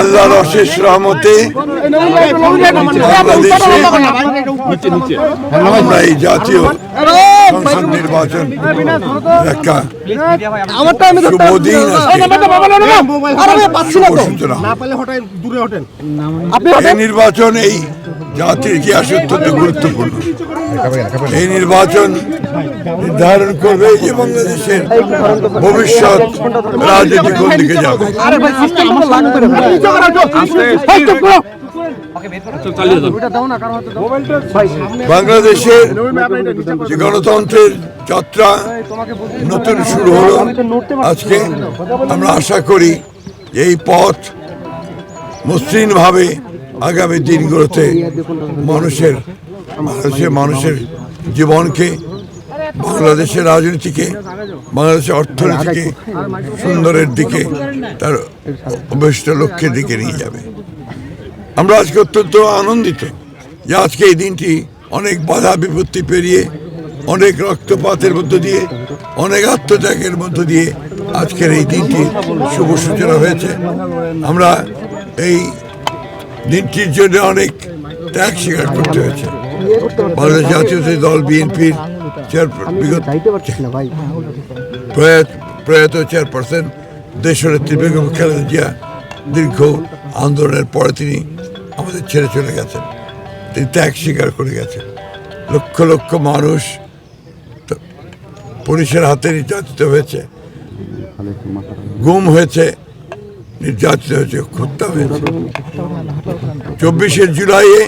আল্লাহর অশেষ রহমতে বাংলাদেশে আমরা এই জাতীয় সংসদ নির্বাচন একটা এই নির্বাচন এই জাতির ইতিহাস অত্যন্ত গুরুত্বপূর্ণ এই নির্বাচন নির্ধারণ করবে যে বাংলাদেশের ভবিষ্যৎ রাজনীতি কোন দিকে যাবে বাংলাদেশের যে গণতন্ত্রের যাত্রা নতুন শুরু হলো, আজকে আমরা আশা করি এই পথ মসৃণভাবে আগামী দিনগুলোতে মানুষের মানুষের মানুষের জীবনকে, বাংলাদেশের রাজনীতিকে, বাংলাদেশের অর্থনীতিকে সুন্দরের দিকে, তার অভিষ্ট লক্ষ্যের দিকে নিয়ে যাবে। আমরা আজকে অত্যন্ত আনন্দিত যে আজকে এই দিনটি অনেক বাধা বিপত্তি পেরিয়ে, অনেক রক্তপাতের মধ্য দিয়ে, অনেক আত্মত্যাগের মধ্য দিয়ে আজকের এই দিনটি শুভ সূচনা হয়েছে। আমরা এই দিনটির জন্য অনেক ত্যাগ স্বীকার করতে হয়েছে। বাংলাদেশ জাতীয় দল বিএনপির প্রয়াত প্রয়াত চেয়ারপারসন দেশনেত্রী বেগম খালেদা জিয়া দীর্ঘ আন্দোলনের পরে তিনি আমাদের ছেড়ে চলে গেছেন। তিনি ত্যাগ স্বীকার করে গেছেন। লক্ষ লক্ষ মানুষ পুলিশের হাতে নির্যাতিত হয়েছে। গুম হয়েছে, নির্যাতিত হয়েছে, হত্যা হয়েছে। চব্বিশে জুলাইয়ে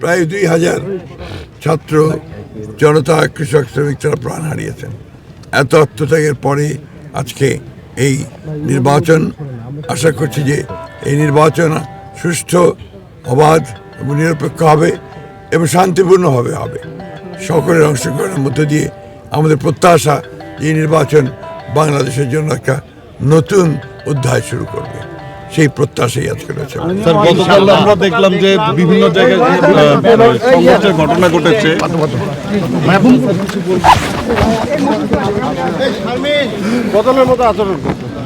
প্রায় দুই হাজার ছাত্র জনতা, কৃষক, শ্রমিক তারা প্রাণ হারিয়েছেন। এত আত্মত্যাগের পরে আজকে এই নির্বাচন, আশা করছি যে এই নির্বাচন সুষ্ঠু অবাধ এবং নিরপেক্ষ হবে এবং শান্তিপূর্ণভাবে হবে সকলের অংশগ্রহণের মধ্য দিয়ে আমাদের প্রত্যাশা এই নির্বাচন বাংলাদেশের জন্য একটা নতুন অধ্যায় শুরু করবে সেই প্রত্যাশাই আজকে রয়েছে গতকাল আমরা দেখলাম যে বিভিন্ন জায়গায় সংঘর্ষের ঘটনা ঘটেছে বদলের মতো আচরণ করতো